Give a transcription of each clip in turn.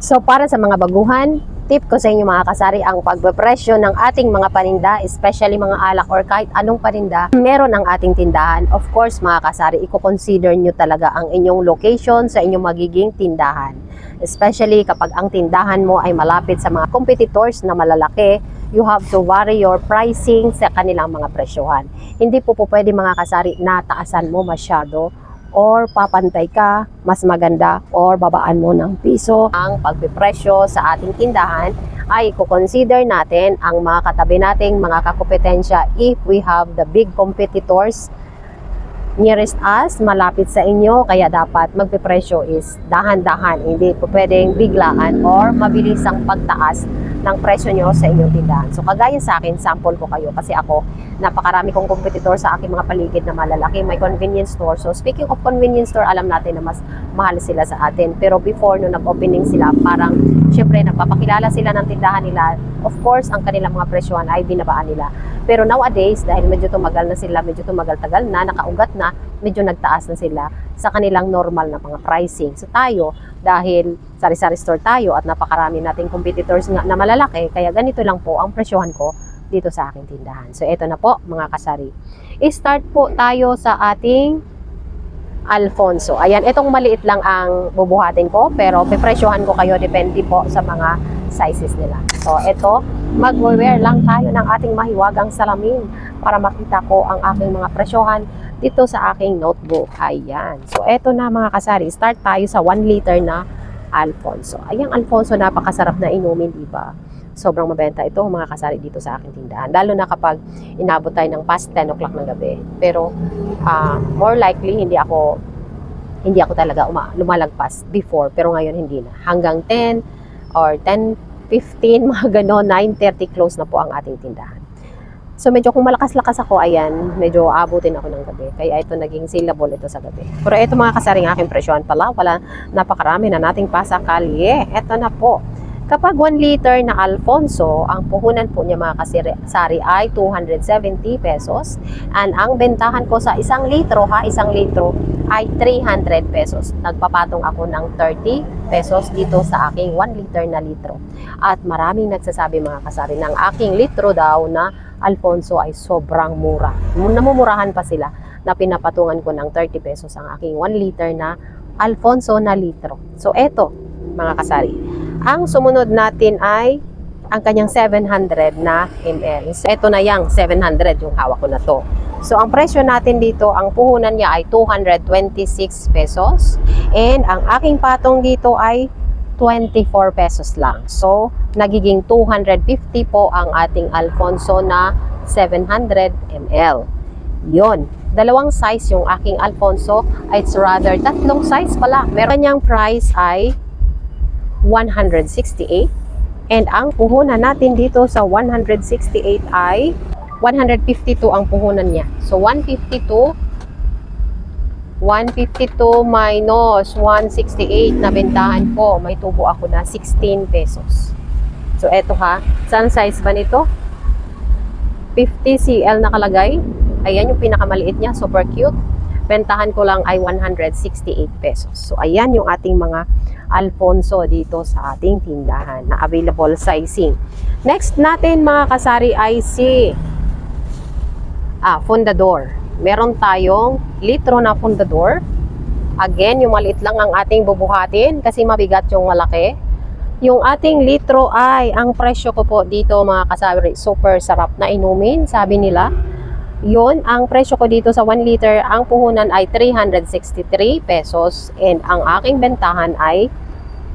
So para sa mga baguhan, tip ko sa inyo mga kasari ang pagbepresyo ng ating mga paninda, especially mga alak or kahit anong paninda, meron ang ating tindahan. Of course mga kasari, i-consider nyo talaga ang inyong location sa inyong magiging tindahan. Especially kapag ang tindahan mo ay malapit sa mga competitors na malalaki, you have to vary your pricing sa kanilang mga presyohan. Hindi po po pwede mga kasari na taasan mo masyado or papantay ka, mas maganda. Or babaan mo ng piso. Ang pagpipresyo sa ating tindahan ay i-consider natin ang mga katabi nating mga kakompetensya if we have the big competitors nearest us, malapit sa inyo, kaya dapat magpipresyo is dahan-dahan, hindi po pwedeng biglaan or mabilis ang pagtaas ng presyo nyo sa inyong tindahan. So kagaya sa akin, sample ko kayo kasi ako, napakarami kong competitor sa aking mga paligid na malalaki, may convenience store. So speaking of convenience store, alam natin na mas mahal sila sa atin. Pero before, nung nag-opening sila, parang syempre nagpapakilala sila ng tindahan nila. Of course, ang kanilang mga presyohan ay binabaan nila. Pero nowadays, dahil medyo tumagal na sila, medyo tumagal-tagal na, nakaugat na, medyo nagtaas na sila sa kanilang normal na mga pricing. So tayo, dahil sari-sari store tayo at napakarami nating competitors nga na malalaki, kaya ganito lang po ang presyohan ko dito sa aking tindahan. So eto na po mga kasari. I-start po tayo sa ating Alfonso. Ayan, itong maliit lang ang bubuhatin ko, pero pipresyohan ko kayo depende po sa mga sizes nila. So, ito, mag-wear lang tayo ng ating mahiwagang salamin para makita ko ang aking mga presyohan dito sa aking notebook. Ayan. So, ito na mga kasari. Start tayo sa 1 liter na Alfonso. Ayan, Alfonso, napakasarap na inumin, di ba? Sobrang mabenta ito mga kasari dito sa aking tindahan. Lalo na kapag inabot tayo ng past 10 o'clock ng gabi. Pero, ah, more likely, hindi ako hindi ako talaga uma, lumalagpas before. Pero ngayon, hindi na. Hanggang 10 or 10, 15, mga gano'n, 9.30 close na po ang ating tindahan. So medyo kung malakas-lakas ako, ayan, medyo abutin ako ng gabi. Kaya ito naging saleable ito sa gabi. Pero ito mga kasaring aking presyohan pala, wala napakarami na nating pasakalye. Ito na po. Kapag 1 liter na Alfonso, ang puhunan po niya mga kasari ay 270 pesos. And ang bentahan ko sa isang litro, ha, isang litro, ay 300 pesos. Nagpapatong ako ng 30 pesos dito sa aking 1 liter na litro. At maraming nagsasabi mga kasari ng aking litro daw na Alfonso ay sobrang mura. Namumurahan pa sila na pinapatungan ko ng 30 pesos ang aking 1 liter na Alfonso na litro. So eto mga kasari. Ang sumunod natin ay ang kanyang 700 na ml. So, ito na yung 700 yung hawak ko na to. So, ang presyo natin dito, ang puhunan niya ay 226 pesos. And ang aking patong dito ay 24 pesos lang. So, nagiging 250 po ang ating Alfonso na 700 ml. Yon. Dalawang size yung aking Alfonso. It's rather tatlong size pala. Meron niyang price ay 168. And ang puhunan natin dito sa 168 ay 152 ang puhunan niya. So 152 152 minus 168 na bentahan ko. May tubo ako na 16 pesos. So eto ha. Saan size ba nito? 50 CL nakalagay. Ayan yung pinakamaliit niya. Super cute. Bentahan ko lang ay 168 pesos. So ayan yung ating mga Alfonso dito sa ating tindahan na available sizing. Next natin mga kasari ay si ah, Fundador. Meron tayong litro na Fundador. Again, yung maliit lang ang ating bubuhatin kasi mabigat yung malaki. Yung ating litro ay, ang presyo ko po dito mga kasari, super sarap na inumin, sabi nila. Yun, ang presyo ko dito sa 1 liter, ang puhunan ay 363 pesos and ang aking bentahan ay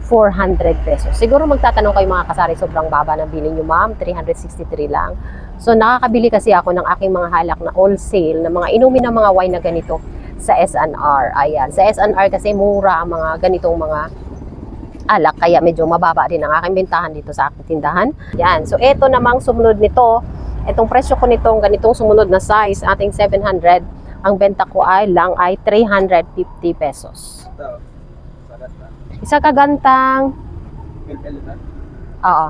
400 pesos. Siguro magtatanong kayo mga kasari, sobrang baba ng bilhin nyo ma'am, 363 lang. So nakakabili kasi ako ng aking mga halak na wholesale, na mga inumin ng mga wine na ganito sa SNR. Ayan, sa SNR kasi mura ang mga ganitong mga alak, kaya medyo mababa din ang aking bentahan dito sa aking tindahan. Yan, so eto namang sumunod nito, Itong presyo ko nitong ganitong sumunod na size, ating 700, ang benta ko ay lang ay 350 pesos. Isa kagantang, oo.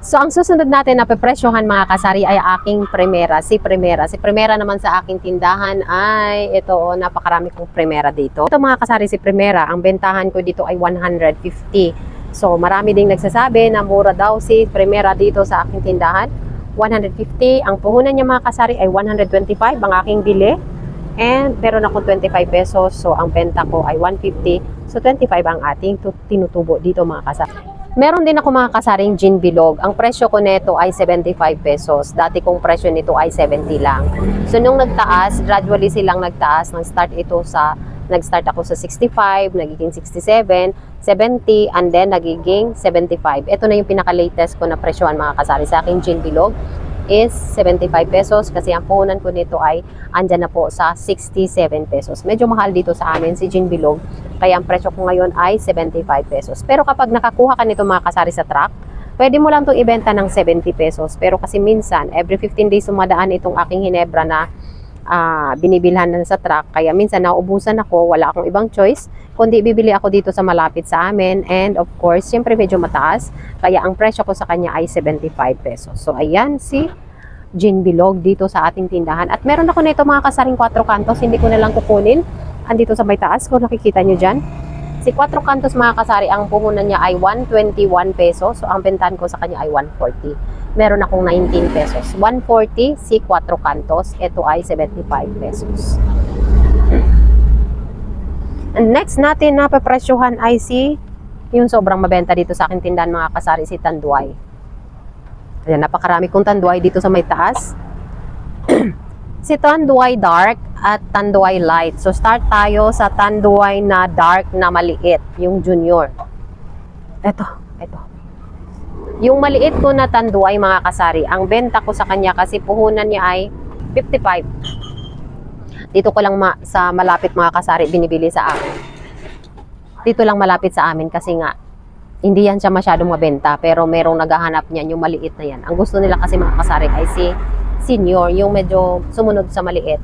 So, ang susunod natin na pepresyohan mga kasari ay aking Primera, si Primera. Si Primera naman sa aking tindahan ay ito, oh, napakarami kong Primera dito. Ito mga kasari si Primera, ang bentahan ko dito ay 150 So, marami ding nagsasabi na mura daw si Primera dito sa aking tindahan. 150. Ang puhunan niya mga kasari ay 125 ang aking bili. And meron ako 25 pesos. So, ang benta ko ay 150. So, 25 ang ating tu- tinutubo dito mga kasari. Meron din ako mga kasaring gin bilog. Ang presyo ko nito ay 75 pesos. Dati kong presyo nito ay 70 lang. So, nung nagtaas, gradually silang nagtaas. Nag-start ito sa Nag-start ako sa 65, nagiging 67, 70, and then nagiging 75. Ito na yung pinaka-latest ko na presyohan mga kasari sa aking gin bilog is 75 pesos kasi ang puhunan ko nito ay andyan na po sa 67 pesos. Medyo mahal dito sa amin si gin bilog kaya ang presyo ko ngayon ay 75 pesos. Pero kapag nakakuha ka nito mga kasari sa truck, pwede mo lang itong ibenta ng 70 pesos. Pero kasi minsan, every 15 days sumadaan itong aking hinebra na ah, binibilhan na sa truck. Kaya minsan nauubusan ako, wala akong ibang choice, kundi bibili ako dito sa malapit sa amin. And of course, siyempre medyo mataas. Kaya ang presyo ko sa kanya ay 75 pesos. So ayan si gin bilog dito sa ating tindahan. At meron ako nito mga kasaring 4 kantos, hindi ko na lang kukunin. Andito sa may taas, kung nakikita nyo dyan. Si 4 kantos mga kasari, ang puhunan niya ay 121 pesos. So ang bentahan ko sa kanya ay 140 meron akong 19 pesos. 140 si 4 kantos. Ito ay 75 pesos. And next natin na pepresyohan ay si yung sobrang mabenta dito sa akin tindahan mga kasari si Tanduay. Ayan, napakarami kong Tanduay dito sa may taas. si Tanduay Dark at Tanduay Light. So start tayo sa Tanduay na dark na maliit, yung junior. Ito, ito. Yung maliit ko na tanduay mga kasari, ang benta ko sa kanya kasi puhunan niya ay 55. Dito ko lang ma- sa malapit mga kasari binibili sa akin. Dito lang malapit sa amin kasi nga hindi yan siya masyadong mabenta pero merong naghahanap niyan yung maliit na yan. Ang gusto nila kasi mga kasari ay si senior, yung medyo sumunod sa maliit.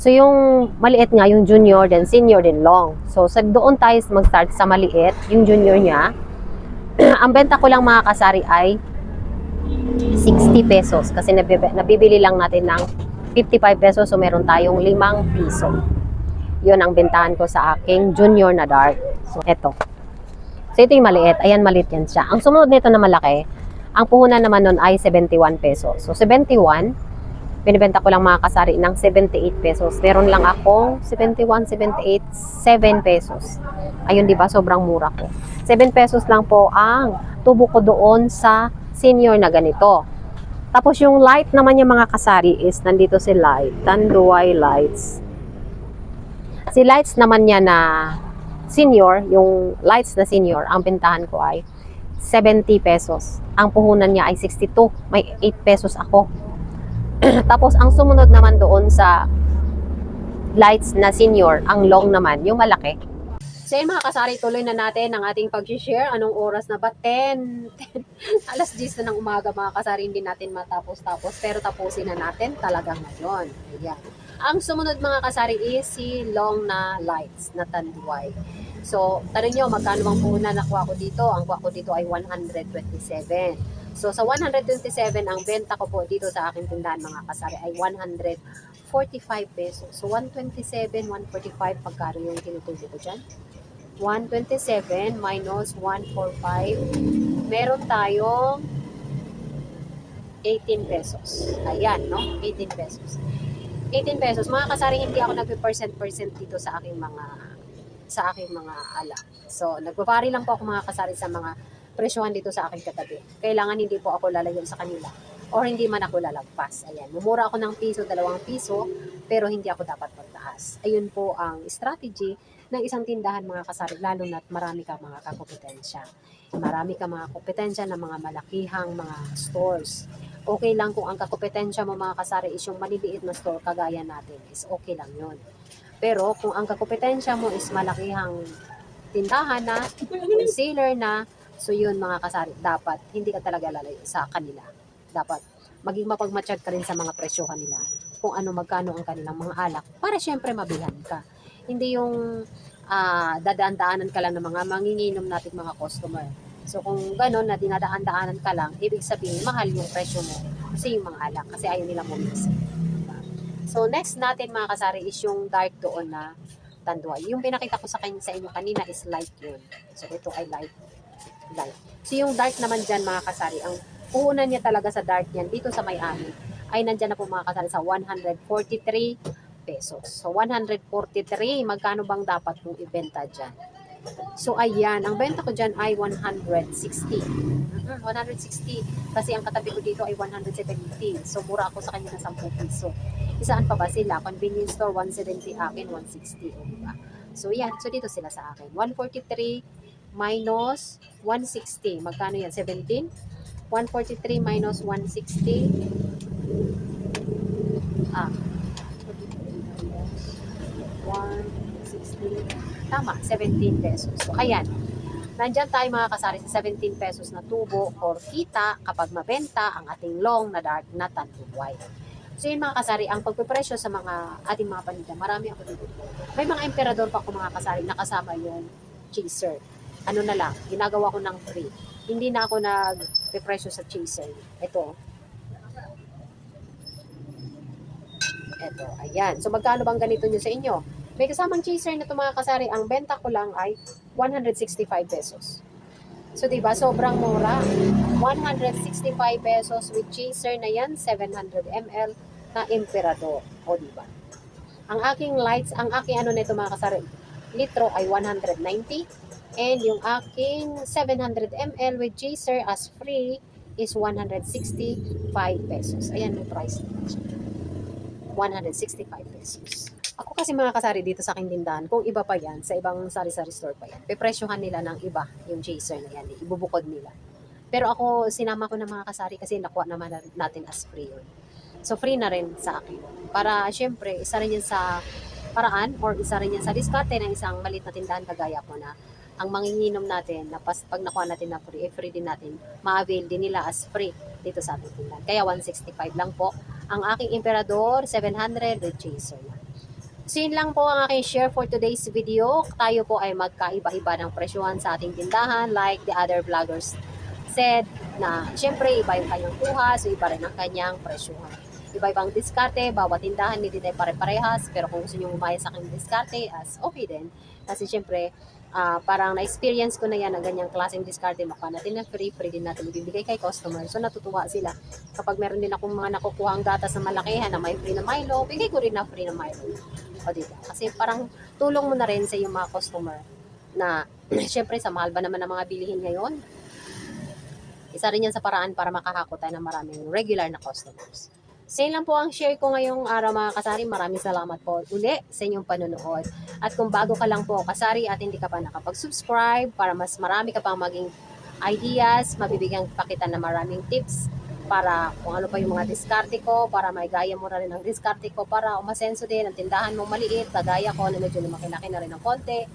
So yung maliit nga, yung junior, then senior, then long. So sa doon tayo mag-start sa maliit, yung junior niya, ang benta ko lang mga kasari ay 60 pesos kasi nabibi- nabibili lang natin ng 55 pesos so meron tayong 5 piso. Yun ang bentahan ko sa aking junior na dark. So eto. So ito yung maliit. Ayan maliit yan siya. Ang sumunod nito na malaki, ang puhunan naman nun ay 71 pesos. So 71, binibenta ko lang mga kasari ng 78 pesos. Meron lang akong 71, 78, 7 pesos. Ayun, di ba? Sobrang mura ko. 7 pesos lang po ang tubo ko doon sa senior na ganito. Tapos yung light naman yung mga kasari is nandito si light. Tanduay lights. Si lights naman niya na senior, yung lights na senior, ang pintahan ko ay 70 pesos. Ang puhunan niya ay 62. May 8 pesos ako. Tapos ang sumunod naman doon sa lights na senior, ang long naman, yung malaki. So mga kasari, tuloy na natin ang ating pag-share. Anong oras na ba? 10. 10. Alas 10 na ng umaga mga kasari, hindi natin matapos-tapos. Pero tapusin na natin talagang ngayon. Ayan. Ang sumunod mga kasari is si long na lights na tanduay. So, tanong nyo, magkano bang puhunan nakuha ko dito? Ang kuha ko dito ay 127. So, sa 127, ang benta ko po dito sa aking tindahan mga kasari ay 145 pesos. So, 127, 145, pagkano yung tinutubo ko dyan? 127 minus 145. Meron tayong 18 pesos. Ayan, no? 18 pesos. 18 pesos. Mga kasari, hindi ako nagpe-percent-percent dito sa aking mga sa aking mga ala. So, nagpapari lang po ako mga kasari sa mga presyohan dito sa aking katabi. Kailangan hindi po ako lalayo sa kanila or hindi man ako lalagpas. Ayan, mumura ako ng piso, dalawang piso, pero hindi ako dapat magtaas. Ayun po ang strategy ng isang tindahan mga kasari, lalo na't marami ka mga kakompetensya. Marami ka mga kompetensya ng mga malakihang mga stores. Okay lang kung ang kakompetensya mo mga kasari is yung maliliit na store kagaya natin, is okay lang yun. Pero kung ang kakompetensya mo is malakihang tindahan na, concealer na, so yun mga kasari, dapat hindi ka talaga lalayo sa kanila. Dapat maging mapagmatsyag ka rin sa mga presyohan nila kung ano magkano ang kanilang mga alak para syempre mabilhan ka. Hindi yung ah, dadaan-daanan ka lang ng mga manginginom nating mga customer. So kung gano'n na dinadaan-daanan ka lang, ibig sabihin mahal yung presyo mo kasi yung mga alak kasi ayaw nila bumisi. Diba? So next natin mga kasari is yung dark doon na tanduay. Yung pinakita ko sa kanya sa inyo kanina is light yun. So ito ay light. light. So yung dark naman dyan mga kasari, ang puhunan niya talaga sa dark niyan dito sa Miami ay nandyan na po mga kasari sa 143 pesos. So 143, magkano bang dapat mong ibenta dyan? So ayan, ang benta ko dyan ay 160. Mhm, 160. Kasi ang katabi ko dito ay 170. So mura ako sa kanya ng 10 piso. Isaan pa ba sila? Convenience store 170 akin, 160. O, diba? So yan, so dito sila sa akin. 143 minus 160. Magkano yan? 17? 143 minus 160. Ah. 160. Tama, 17 pesos. So, ayan. Nandyan tayo mga kasari sa 17 pesos na tubo or kita kapag mabenta ang ating long na dark na white. So yun mga kasari, ang pagpipresyo sa mga ating mga paninda, marami ako dito. May mga emperador pa ako mga kasari na kasama yung chaser. Ano na lang, ginagawa ko ng free. Hindi na ako nagpipresyo sa chaser. Ito. Ito, ayan. So magkano bang ganito nyo sa inyo? May kasamang chaser na ito mga kasari, ang benta ko lang ay 165 pesos. So, di ba sobrang mura. 165 pesos with chaser na yan, 700 ml na Emperador. O, di ba? Ang aking lights, ang aking ano nito mga kasari, litro ay 190. And yung aking 700 ml with chaser as free is 165 pesos. Ayan yung price nito. 165 pesos. Ako kasi mga kasari dito sa aking tindahan, kung iba pa yan, sa ibang sari-sari store pa yan, pepresyohan nila ng iba yung chaser na yan, ibubukod nila. Pero ako, sinama ko ng mga kasari kasi nakuha naman na- natin as free yun. So, free na rin sa akin. Para, syempre, isa rin yan sa paraan or isa rin yan sa diskarte ng isang malit na tindahan kagaya ko na ang manginginom natin na pas, pag nakuha natin na free, eh, free din natin, ma-avail din nila as free dito sa ating tindahan. Kaya 165 lang po. Ang aking Emperador, 700 with chaser na. So yun lang po ang aking share for today's video. Tayo po ay magkaiba-iba ng presyuhan sa ating tindahan like the other vloggers said na syempre iba yung kanyang kuha, so iba rin ang kanyang presyuhan. Iba-ibang diskarte, bawat tindahan hindi tayo pare-parehas, pero kung gusto nyo umaya sa aking diskarte, as okay din. Kasi syempre, ah, parang na-experience ko na yan ang ganyang klaseng diskarte, makuha natin na free, free din natin ibibigay kay customer. So natutuwa sila. Kapag meron din akong mga nakukuha ang gatas na malakihan na may free na Milo, bigay ko rin na free na Milo. O diba? Kasi parang tulong mo na rin sa iyong mga customer na syempre sa mahal ba naman ng mga bilihin ngayon, isa rin yan sa paraan para makahako tayo ng maraming regular na customers. So lang po ang share ko ngayong araw mga kasari. Maraming salamat po uli sa inyong panonood. At kung bago ka lang po kasari at hindi ka pa nakapag-subscribe para mas marami ka pang maging ideas, mabibigyan pa kita ng maraming tips para kung ano pa yung mga diskarte ko, para may gaya mo na rin ang diskarte ko, para umasenso din ang tindahan mo maliit, kagaya ko na medyo lumakilaki na rin ng konti.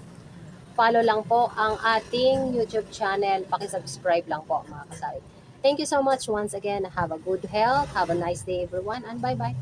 Follow lang po ang ating YouTube channel. Pakisubscribe lang po mga kasari. Thank you so much once again. Have a good health. Have a nice day everyone and bye-bye.